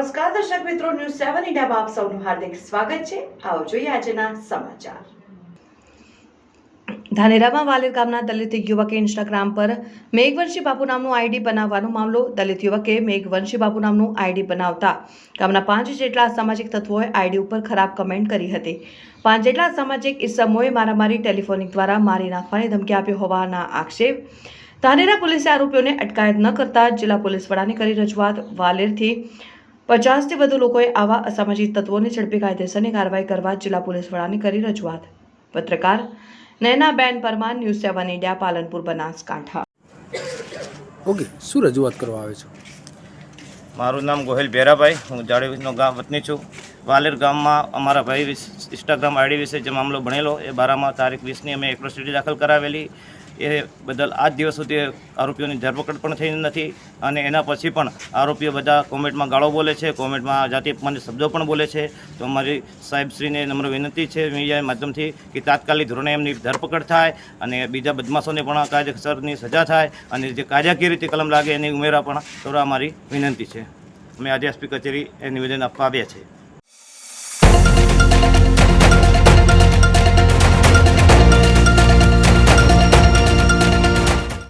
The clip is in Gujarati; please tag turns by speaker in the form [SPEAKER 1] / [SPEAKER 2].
[SPEAKER 1] દર્શક મિત્રો ન્યૂઝ સેવન ઇન્ડિયામાં આપ સૌનું હાર્દિક સ્વાગત છે. આવો જોઈએ આજના સમાચાર. ધાનેરામાં વાલેર ગામના દલિત યુવકે ઇન્સ્ટાગ્રામ પર મેઘવંશી બાપુ નામનું આઈડી બનાવવાનો મામલો. દલિત યુવકે મેઘવંશી બાપુ નામનું આઈડી બનાવતા ગામના પાંચ જેટલા સામાજિક તત્વોએ આઈડી ઉપર ખરાબ કમેન્ટ કરી હતી. પાંચ જેટલા સામાજિક ઇસમોએ મારામારી ટેલિફોનિક દ્વારા મારી નાખવાની ધમકી આપી હોવાના આક્ષેપ. ધાનેરા પોલીસે આરોપીઓને અટકાયત ન કરતા જિલ્લા પોલીસ વડાને કરી રજૂઆત. વાલેરથી પચાસથી વધુ લોકોએ આવા અસામાજિક તત્વોને ઝડપી કાયદેસરની કાર્યવાહી કરવા જિલ્લા પોલીસ વડાને કરી રજૂઆત. પત્રકાર Nayanaben Parmar news seven India Palanpur Banaskantha.
[SPEAKER 2] Okay શું રજૂઆત કરવા આવે છે?
[SPEAKER 3] મારું નામ ગોહિલ ભેરાભાઈ હું જાડેવીનો ગામ વતની છું. વાલેર ગામમાં અમારા ભાઈ વિશ ઇન્સ્ટાગ્રામ આઈડી વિશે જે મામલો ભણેલો એ બારામાં તારીખ વીસની અમે એટ્રોસિટી દાખલ કરાવેલી. એ બદલ આજ દિવસ સુધી આરોપીઓની ધરપકડ પણ થઈ નથી અને એના પછી પણ આરોપીઓ બધા કોમેન્ટમાં ગાળો બોલે છે, કોમેન્ટમાં જાતિ અપમાનિત શબ્દો પણ બોલે છે. તો અમારી સાહેબશ્રીને નમ્ર વિનંતી છે મીડિયા માધ્યમથી કે તાત્કાલિક ધોરણે એમની ધરપકડ થાય અને બીજા બદમાશોને પણ કાયદેસરની સજા થાય અને જે કાયદાકીય રીતે કલમ લાગે એની ઉમેરા પણ કરવા અમારી વિનંતી છે. અમે આજે એસપી કચેરી એ નિવેદન આપવા આવ્યા છે